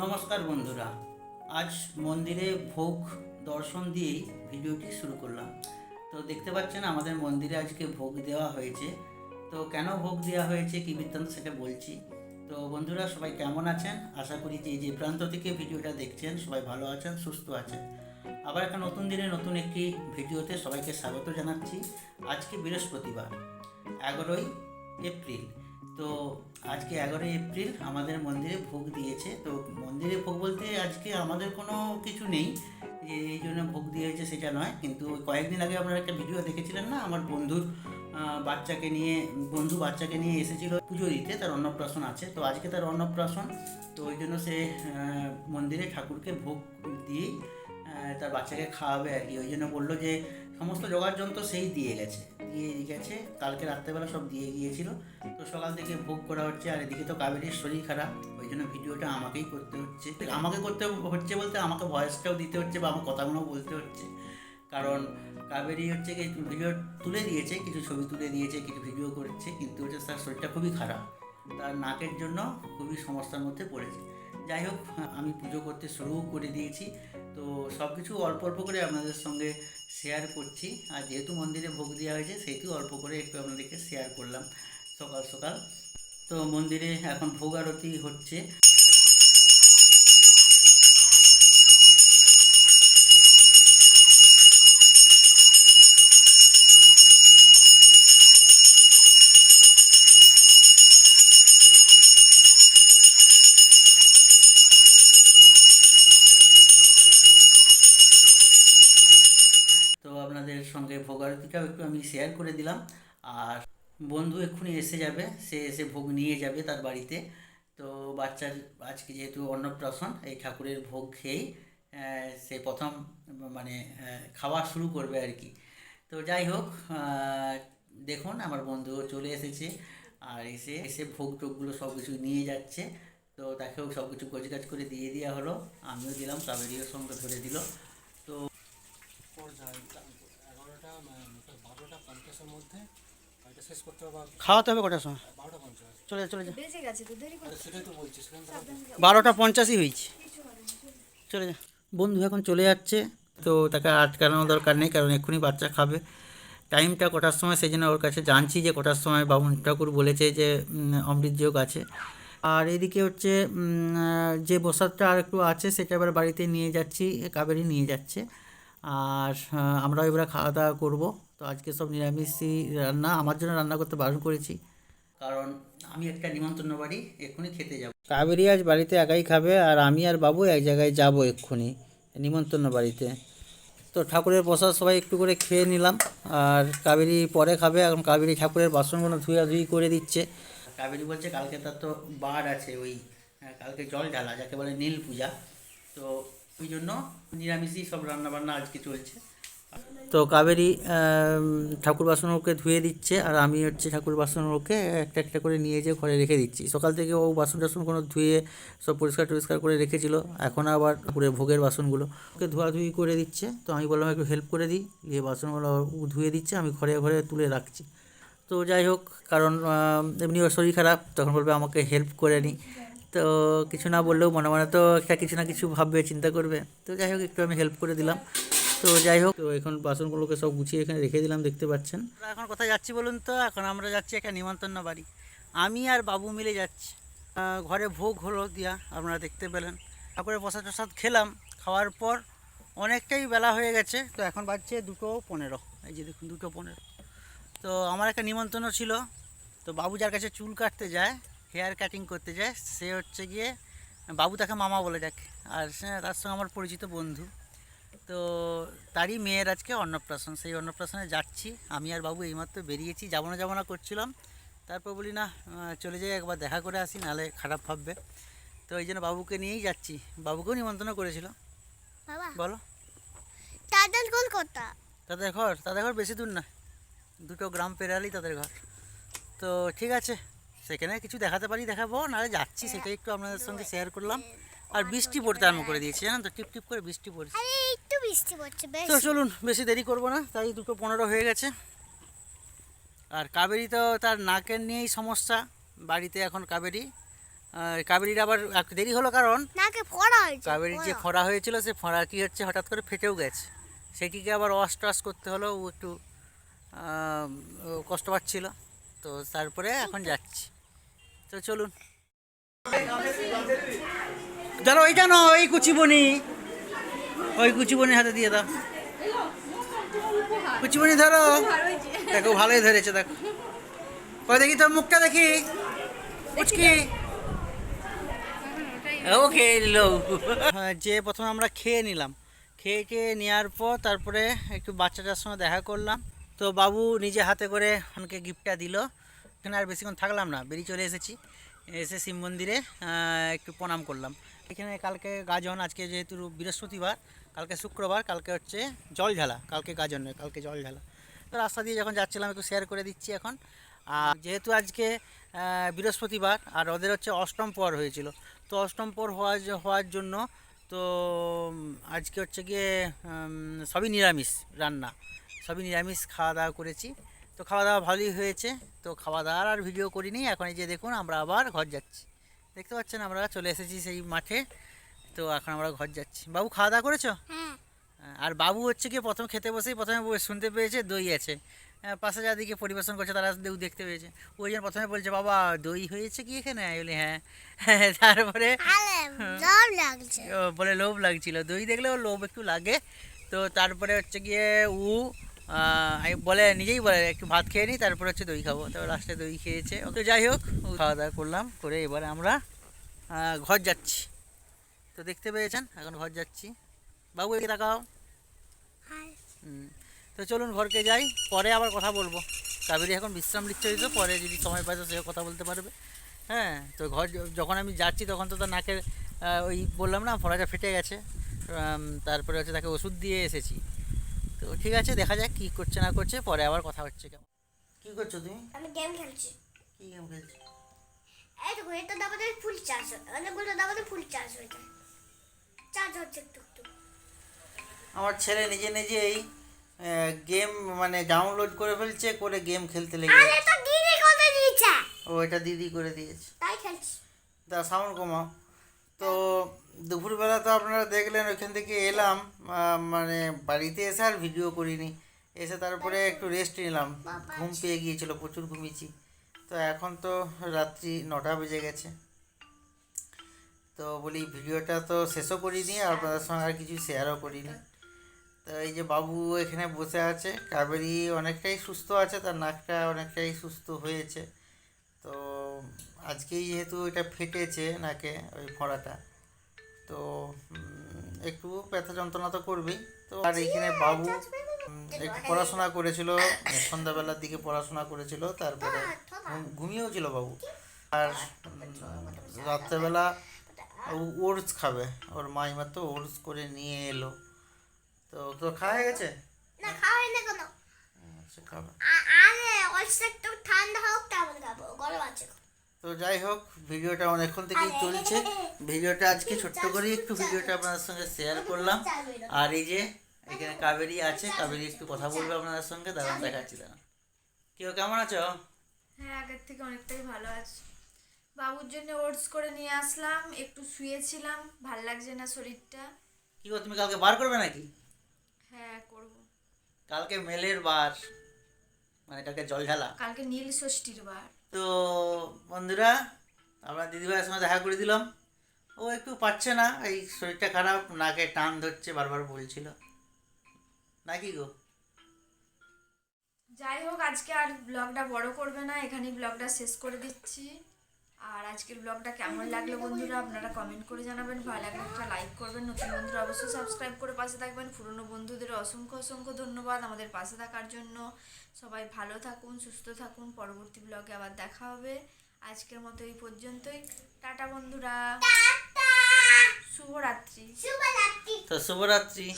নমস্কার বন্ধুরা, আজ মন্দিরে ভোগ দর্শন দিয়েই ভিডিওটি শুরু করলাম। তো দেখতে পাচ্ছেন আমাদের মন্দিরে আজকে ভোগ দেওয়া হয়েছে। তো কেন ভোগ দেওয়া হয়েছে, কী বৃত্তান্ত সেটা বলছি। তো বন্ধুরা, সবাই কেমন আছেন? আশা করি যে যে প্রান্ত থেকে ভিডিওটা দেখছেন, সবাই ভালো আছেন, সুস্থ আছেন। আবার একটা নতুন দিনে নতুন একটি ভিডিওতে সবাইকে স্বাগত জানাচ্ছি। আজকে বৃহস্পতিবার, এগারোই এপ্রিল। তো আজকে এগারোই এপ্রিল আমাদের মন্দিরে ভোগ দিয়েছে। তো মন্দিরে ভোগ বলতে আজকে আমাদের কোনো কিছু নেই, যে এই জন্য ভোগ দিয়েছে সেটা নয়। কিন্তু কয়েকদিন আগে আপনারা একটা ভিডিও দেখেছিলেন না, আমার বন্ধুর বাচ্চাকে নিয়ে, বন্ধু বাচ্চাকে নিয়ে এসেছিল পুজো দিতে, তার অন্নপ্রাশন আছে। তো আজকে তার অন্নপ্রাশন, তো ওই জন্য সে মন্দিরে ঠাকুরকে ভোগ দিয়েই তার বাচ্চাকে খাওয়াবে আর কি। ওই জন্য বলল যে, সমস্ত জোগাড় যন্ত্র সেই দিয়ে গেছে। দিয়ে গেছে। কালকে রাত্রেবেলা সব দিয়ে গিয়েছিল। তো সকাল থেকে ভোগ করা হচ্ছে, আর এদিকে তো কাবেরির শরীর খারাপ, ওই জন্য ভিডিওটা আমাকেই করতে হচ্ছে। আমাকে করতে হচ্ছে বলতে আমাকে ভয়েসটাও দিতে হচ্ছে বা আমার কথাগুলো বলতে হচ্ছে। কারণ কাবেরি হচ্ছে কি ভিডিও তুলে দিয়েছে, কিছু ছবি তুলে দিয়েছে, কিছু ভিডিও করছে, কিন্তু হচ্ছে তার শরীরটা খুবই খারাপ। তার নাকের জন্য খুবই সমস্যার মধ্যে পড়েছে। যাই হোক, আমি পুজো করতে শুরু করে দিয়েছি। তো সব কিছু অল্প অল্প করে আপনাদের সঙ্গে শেয়ার করছি। আর যেহেতু মন্দিরে ভোগ দেওয়া হয়েছে সেহেতু অল্প করে একটু আপনাদেরকে শেয়ার করলাম সকাল সকাল। তো মন্দিরে এখন ভোগ আরতি হচ্ছে। আপনাদের সঙ্গে ভোগ আরতিটাও একটু আমি শেয়ার করে দিলাম। আর বন্ধু এক্ষুনি এসে যাবে, সে এসে ভোগ নিয়ে যাবে তার বাড়িতে। তো বাচ্চার আজকে যেহেতু অন্নপ্রাশন, এই ঠাকুরের ভোগ খেয়েই সে প্রথম মানে খাওয়া শুরু করবে আর কি। তো যাই হোক দেখুন আমার বন্ধুও চলে এসেছে আর এসে এসে ভোগ টোগগুলো সব কিছু নিয়ে যাচ্ছে। তো তাকেও সব কিছু গোছগাছ করে দিয়ে দেওয়া হলো। আমিও দিলাম কাবেরিও সঙ্গে ধরে দিল তো পর যায় এগারোটা বারোটা পঞ্চাশের মধ্যে এটা শেষ করতে হবে খাওয়াতে হবে কটার সময়? বারোটা পঞ্চাশ। চলে যা চলে যা। বেজে গেছে তো দেরি আরে সেটাই তো বলছি বারোটা পঞ্চাশই হয়েছে। চলে যা। বন্ধু এখন চলে যাচ্ছে তো তাকে আটকানোর দরকার নেই কারণ এক্ষুনি বাচ্চা খাবে। টাইমটা কটার সময় সেই জন্য ওর কাছে জানছি যে কটার সময় বাবুন ঠাকুর বলেছে যে অমৃত যোগ আছে। আর এদিকে হচ্ছে যে প্রসাদটা আর একটু আছে সেটা এবার বাড়িতে নিয়ে যাচ্ছি কাবেরি নিয়ে যাচ্ছে। আর আহ, আমরাও এবারে খাওয়া দাওয়া করব। তো আজকে সব নিরামিষই রান্না আমার জন্য রান্না করতে বারণ করেছি। কারণ আমি একটা নিমন্ত্রণ বাড়ি এক্ষুনি খেতে যাব। কাবেরি আজ বাড়িতে একাই খাবে আর আমি আর বাবু এক জায়গায় যাব এক্ষুনি নিমন্ত্রণ বাড়িতে। তো ঠাকুরের প্রসাদ সবাই একটু করে খেয়ে নিলাম আর কাবেরি পরে খাবে। এখন কাবেরি ঠাকুরের বাসনগুলো ধুয়াধুয়ি করে দিচ্ছে। কাবেরি বলছে কালকে তার তো বার আছে ওই হ্যাঁ, কালকে জল ঢালা যাকে বলে নীল পূজা। তো ওই জন্য নিরামিষই সব রান্নাবান্না আজকে চলছে। তো কাবেরি ঠাকুর বাসনগুলোকে ধুয়ে দিচ্ছে আর আমি হচ্ছে ঠাকুর বাসনগুলোকে একটা একটা করে নিয়ে যেয়ে ঘরে রেখে দিচ্ছি। সকাল থেকে ও বাসন টাসন কোনো ধুয়ে সব পরিষ্কার টরিষ্কার করে রেখেছিল। এখন আবার ঠাকুরের ভোগের বাসনগুলো ওকে ধোয়াধুয়ি করে দিচ্ছে। তো আমি বললাম একটু হেল্প করে দিই। দিয়ে বাসনগুলো ধুয়ে দিচ্ছে, আমি ঘরে ঘরে তুলে রাখছি। তো যাই হোক, কারণ এমনি ওর শরীর খারাপ, তখন বলবে আমাকে হেল্প করে নি। তো কিছু না বললেও মনে মনে তো একটা কিছু না কিছু ভাববে, চিন্তা করবে। তো যাই হোক, একটু আমি হেল্প করে দিলাম। তো যাই হোক, তো এখন বাসনগুলোকে সব গুছিয়ে এখানে রেখে দিলাম, দেখতে পাচ্ছেন। এখন কোথায় যাচ্ছি বলুন তো? এখন আমরা যাচ্ছি একটা নিমন্ত্রণ বাড়ি। আমি আর বাবু মিলে যাচ্ছি। ঘরে ভোগ হলো দিয়া, আপনারা দেখতে পেলেন। তারপরে প্রসাদ প্রসাদ খেলাম। খাওয়ার পর অনেকটাই বেলা হয়ে গেছে, তো এখন বাজছে দুটো পনেরো। এই যে দেখুন, দুটো পনেরো। তো আমার একটা নিমন্ত্রণ ছিল। তো বাবু যার কাছে চুল কাটতে যায় হেয়ার কাটিং করতে যায়, সে হচ্ছে গিয়ে বাবু তাকে মামা বলে ডাকে। আর তার সঙ্গে আমার পরিচিত বন্ধু। তো তারই মেয়ের আজকে অন্নপ্রাশন। সেই অন্নপ্রাশনে যাচ্ছি। আমি আর বাবু এইমাত্র বেরিয়েছি। যাব না যাব না করছিলাম। তারপর বলি না চলে যাই একবার দেখা করে আসি নাহলে খারাপ ভাববে। তো এই জন্য বাবুকে নিয়েই যাচ্ছি। বাবুকেও নিমন্ত্রণ করেছিল। বলো। তাদের কলকাতা তাদের ঘর। তাদের ঘর বেশি দূর না। দুটো গ্রাম পেরালেই তাদের ঘর। তো ঠিক আছে সেখানে কিছু দেখাতে পারি দেখাবো। নাহলে যাচ্ছি সেটাই একটু আপনাদের সঙ্গে শেয়ার করলাম। আর বৃষ্টি পড়তে আরম্ভ করে দিয়েছি জানেন তো? টিপ টিপ করে বৃষ্টি পড়ছে। একটু বৃষ্টি পড়ছে বেশ। তো চলুন বেশি দেরি করব না তাই দুটো পনেরো হয়ে গেছে। আর কাবেরি তো তার নাকের নিয়েই সমস্যা বাড়িতে এখন কাবেরি। কাবেরীর আবার দেরি হলো কারণ নাকে ফোড়া হয়েছে কাবেরীর যে ফোড়া। হয়েছিল সে ফোড়া কি হচ্ছে হঠাৎ করে ফেটেও গেছে। সেটিকে আবার ওয়াশ টাশ করতে হলো ও একটু কষ্ট পাচ্ছিল। তো তারপরে এখন যাচ্ছি। তো চলুন। ধরো ওইটা না ওই কুচিবনি ওই কুচিবনির হাতে দিয়ে দাও। কুচিবনি ধরো। দেখো, ভালোই ধরেছে, দেখো। কই দেখি তোর মুখটা দেখি? কুচকি ওকে লো যে প্রথমে আমরা খেয়ে নিলাম। খেয়ে খেয়ে নেওয়ার পর তারপরে একটু বাচ্চাটার সঙ্গে দেখা করলাম। তো বাবু নিজে হাতে করে আমাকে গিফটটা দিল। এখানে আর বেশিক্ষণ থাকলাম না, বেরিয়ে চলে এসেছি। এসে শিব মন্দিরে একটু প্রণাম করলাম। এখানে কালকে গাজন, আজকে যেহেতু বৃহস্পতিবার, কালকে শুক্রবার, কালকে হচ্ছে জল ঝালা কালকে গাজন নয়, কালকে জল ঝালা তো রাস্তা দিয়ে যখন যাচ্ছিলাম, একটু শেয়ার করে দিচ্ছি এখন। আর যেহেতু আজকে বৃহস্পতিবার, আর ওদের হচ্ছে অষ্টম পর হয়েছিল, তো অষ্টম পর হওয়ার হওয়ার জন্য তো আজকে হচ্ছে গিয়ে সবই নিরামিষ রান্না। সবই নিরামিষ খাওয়া দাওয়া করেছি। তো খাওয়া দাওয়া ভালোই হয়েছে। তো খাওয়া দাওয়ার আর ভিডিও করিনি। এখন এই যে দেখুন আমরা আবার ঘর যাচ্ছি। দেখতে পাচ্ছেন আমরা চলে এসেছি সেই মাঠে। তো এখন আমরা ঘর যাচ্ছি। বাবু খাওয়া দাওয়া করেছ? হ্যাঁ। আর বাবু হচ্ছে কি প্রথম খেতে বসেই প্রথমে শুনতে পেয়েছে দই আছে। পাশে যাদিকে পরিবেশন করছে তারা দেউ দেখতে পেয়েছে। ওই জন্য প্রথমে বলছে বাবা দই হয়েছে কি এখানে? বলি হ্যাঁ। তারপরে বলে লোভ লাগছিল। দই দেখলে ওর লোভ একটু লাগে। তো তারপরে হচ্ছে গিয়ে উ আমি বলে নিজেই বলে একটু ভাত খেয়ে নিই তারপরে হচ্ছে দই খাব। তো লাস্টে দই খেয়েছে। তো যাই হোক খাওয়া দাওয়া করলাম করে এবারে আমরা ঘর যাচ্ছি। তো দেখতে পেয়েছেন এখন ঘর যাচ্ছি। বাবু এদিকে তাকাও। তো চলুন ঘরকে যাই পরে আবার কথা বলব। কাবেরি এখন বিশ্রাম নিচ্ছে হয়তো পরে যদি সময় পায় তো সে কথা বলতে পারবে। হ্যাঁ তো ঘর যখন আমি যাচ্ছি তখন তো তার নাকের ওই বললাম না ফোড়াটা ফেটে গেছে। তারপরে হচ্ছে তাকে ওষুধ দিয়ে এসেছি। তো ঠিক আছে দেখা যাক কী করছে না করছে পরে আবার কথা হচ্ছে কেমন। কী করছ তুমি? আমি গেম খেলছি। কী গেম খেলছো? এই দেখো এটা দাবাতে ফুল চার্জ হয় অনেকগুলো দাবাতে ফুল চার্জ হয়ে যায়। চার্জ হচ্ছে একটু আমার ছেলে নিজে নিজেই গেম মানে ডাউনলোড করে ফেলছে করে গেম খেলতে লেগে আরে তো দিদি করে দিয়েছে। ও এটা দিদি করে দিয়েছে। তাই খেলছি। তা সাউন্ড কমাও। তো দুপুরবেলা তো আপনারা দেখলেন, ওইখান থেকে এলাম মানে বাড়িতে এসে আর ভিডিও করিনি। এসে তারপরে একটু রেস্ট নিলাম। ঘুম পেয়ে গিয়েছিল, প্রচুর ঘুমিয়েছি। তো এখন তো রাত্রি নটা বেজে গেছে। তো বলি ভিডিওটা তো শেষও করিনি, আর আপনাদের সঙ্গে আর কিছু শেয়ারও করিনি। তো এই যে বাবু এখানে বসে আছে, কাবেরি অনেকটাই সুস্থ আছে, তার নাকটা অনেকটাই সুস্থ হয়েছে। তো আজকেই যেহেতু এটা ফেটেছে নাকে ওই ফোঁড়াটা তো একটু ব্যথা যন্ত্রণা তো করবেই। তো আর এইখানে বাবু একটু পড়াশোনা করেছিল সন্ধ্যাবেলার দিকে পড়াশোনা করেছিল তারপরে ঘুম- ঘুমিয়েও ছিল বাবু। আর রাত্রেবেলা ওটস খাবে ওর মা মাত্র ওটস করে নিয়ে এলো। তো তো খাওয়া হয়ে গেছে? না খাওয়াই না কেন সে খাবে। আরে অবশ্যই একটু ঠান্ডা হোক তারপরে খাব গরম আছে। তো যাই হোক ভিডিওটা অনেকক্ষণ থেকেই চলছে। ভিডিওটা আজকে ছোট্ট করে একটু ভিডিওটা আপনাদের সঙ্গে শেয়ার করলাম। আর এই যে এখানে কাবেরি আছে কাবেরি একটু কথা বলবে আপনাদের সঙ্গে দাঁড়ান দেখাচ্ছি দাঁড়ান। কেউ কেমন আছো? হ্যাঁ আগের থেকে অনেকটাই ভালো আছে। বাবুর জন্য ওটস করে নিয়ে আসলাম একটু শুয়েছিলাম ভালো লাগছে না শরীরটা। কি গো তুমি কালকে বার করবে নাকি? হ্যাঁ করব। কালকে মেলের বার মানে কালকে জল ঢালা। কালকে নীল ষষ্ঠীর বার। তো বন্ধুরা, আমরা দিদিভাইয়ের সঙ্গে দেখা করে দিলাম। ও একটু পাচ্ছে না, এই শরীরটা খারাপ, নাকে টান ধরছে, বারবার বলছিল। নাকি গো? যাই হোক, আজকে আর ব্লগটা বড় করবে না, এখানেই ব্লগটা শেষ করে দিচ্ছি। আর আজকের ব্লগটা কেমন লাগল বন্ধুরা আপনারা কমেন্ট করে জানাবেন। ভালো লাগলে একটা লাইক করবেন। নতুন বন্ধুরা অবশ্যই সাবস্ক্রাইব করে পাশে থাকবেন। পুরনো বন্ধুদের অসংখ্য অসংখ্য ধন্যবাদ আমাদের পাশে থাকার জন্য। সবাই ভালো থাকুন সুস্থ থাকুন। পরবর্তী ব্লগে আবার দেখা হবে। আজকের মতো এই পর্যন্তই। টাটা বন্ধুরা। শুভরাত্রি। শুভরাত্রি। তো শুভরাত্রি।